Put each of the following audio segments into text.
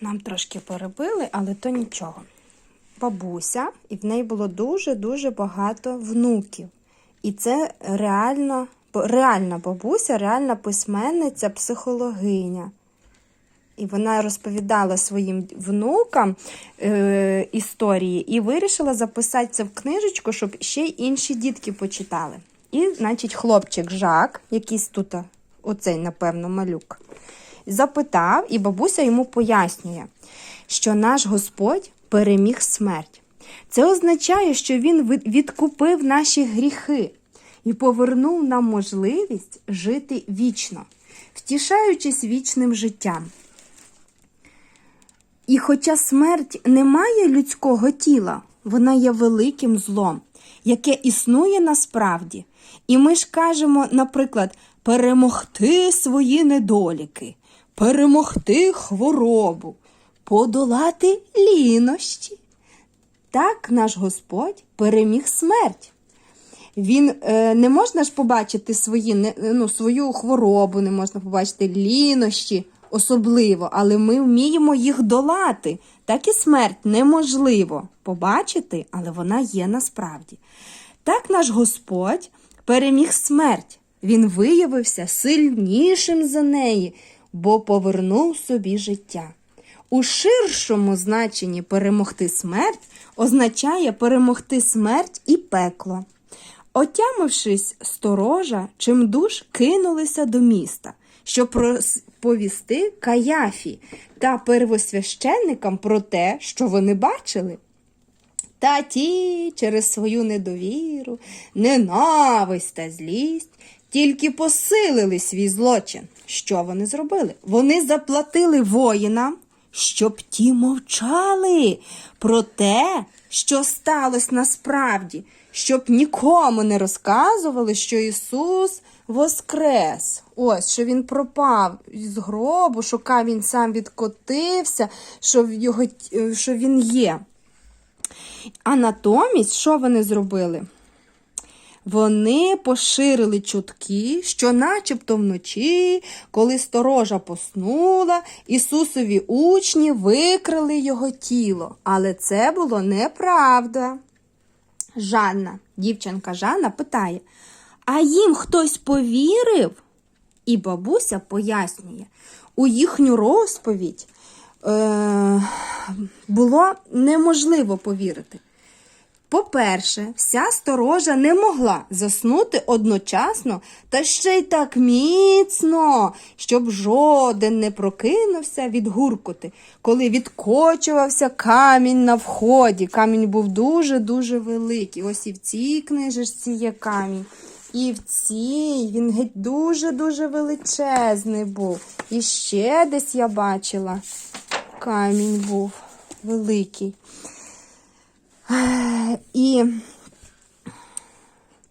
Нам трошки перебили, але то нічого. Бабуся, і в неї було дуже-дуже багато внуків. І це реально, реальна бабуся, реальна письменниця, психологиня. І вона розповідала своїм внукам е, історії і вирішила записати це в книжечку, щоб ще й інші дітки почитали. І, значить, хлопчик Жак, якийсь тут, оцей, напевно, малюк, запитав, і бабуся йому пояснює, що наш Господь переміг смерть. Це означає, що Він відкупив наші гріхи і повернув нам можливість жити вічно, втішаючись вічним життям. І хоча смерть не має людського тіла, вона є великим злом, яке існує насправді. І ми ж кажемо, наприклад, перемогти свої недоліки, перемогти хворобу, подолати лінощі. Так наш Господь переміг смерть. Він е, не можна ж побачити свої, не- ну, свою хворобу, не можна побачити лінощі особливо, але ми вміємо їх долати. Так і смерть неможливо побачити, але вона є насправді. Так наш Господь переміг смерть. Він виявився сильнішим за неї, бо повернув собі життя. У ширшому значенні перемогти смерть означає перемогти смерть і пекло. Отямившись сторожа, чимдуж кинулися до міста, щоб розповісти Каяфі та первосвященникам про те, що вони бачили. Та ті через свою недовіру, ненависть та злість тільки посилили свій злочин. Що вони зробили? Вони заплатили воїнам, щоб ті мовчали про те, що сталося насправді, щоб нікому не розказували, що Ісус воскрес. Ось, що він пропав з гробу, що камінь сам відкотився, що, його, що він є. А натомість, що вони зробили? Вони поширили чутки, що начебто вночі, коли сторожа поснула, Ісусові учні викрали його тіло. Але це було неправда. Жанна, дівчинка Жанна, питає: А їм хтось повірив? І бабуся пояснює, у їхню розповідь е- було неможливо повірити. По-перше, вся сторожа не могла заснути одночасно та ще й так міцно, щоб жоден не прокинувся від гуркоти, коли відкочувався камінь на вході. Камінь був дуже-дуже великий. Ось і в цій книжечці є камінь. І в цій він геть дуже-дуже величезний був. І ще десь я бачила, камінь був великий. І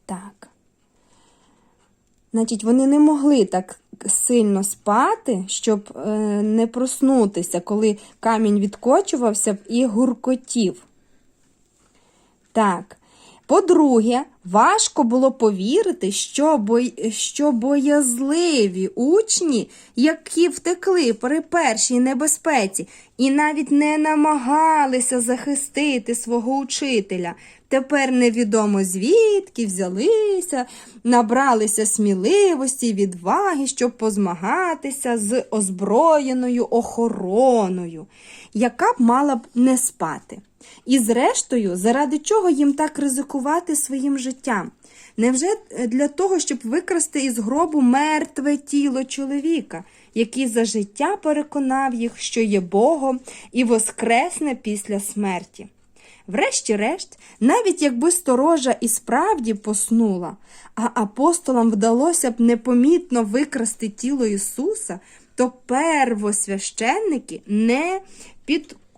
так. Значить, вони не могли так сильно спати, щоб е, не проснутися, коли камінь відкочувався і гуркотів. Так. По-друге, важко було повірити, що, бой... що боязливі учні, які втекли при першій небезпеці, і навіть не намагалися захистити свого учителя. Тепер невідомо звідки взялися, набралися сміливості й відваги, щоб позмагатися з озброєною охороною, яка б мала б не спати. І зрештою, заради чого їм так ризикувати своїм життям? Невже для того, щоб викрасти із гробу мертве тіло чоловіка, який за життя переконав їх, що є Богом і воскресне після смерті? Врешті-решт, навіть якби сторожа і справді поснула, а апостолам вдалося б непомітно викрасти тіло Ісуса, то первосвященники не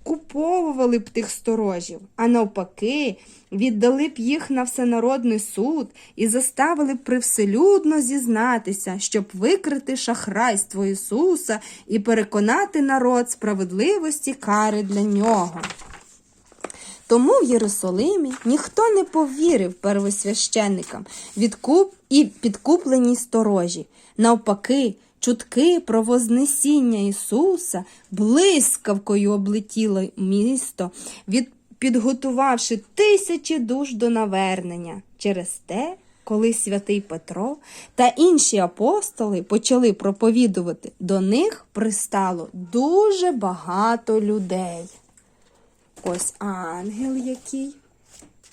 підкуповували б тих сторожів, а навпаки, віддали б їх на всенародний суд і заставили б привселюдно зізнатися, щоб викрити шахрайство Ісуса і переконати народ справедливості кари для нього. Тому в Єрусалимі ніхто не повірив первосвященникам відкуп і підкупленій сторожі. Навпаки, Чутки про Вознесіння Ісуса блискавкою облетіло місто, від, підготувавши тисячі душ до навернення. Через те, коли святий Петро та інші апостоли почали проповідувати, до них пристало дуже багато людей. Ось ангел, який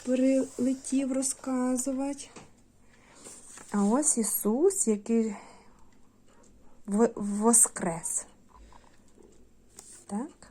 прилетів розказувати. А ось Ісус, який воскрес. Так?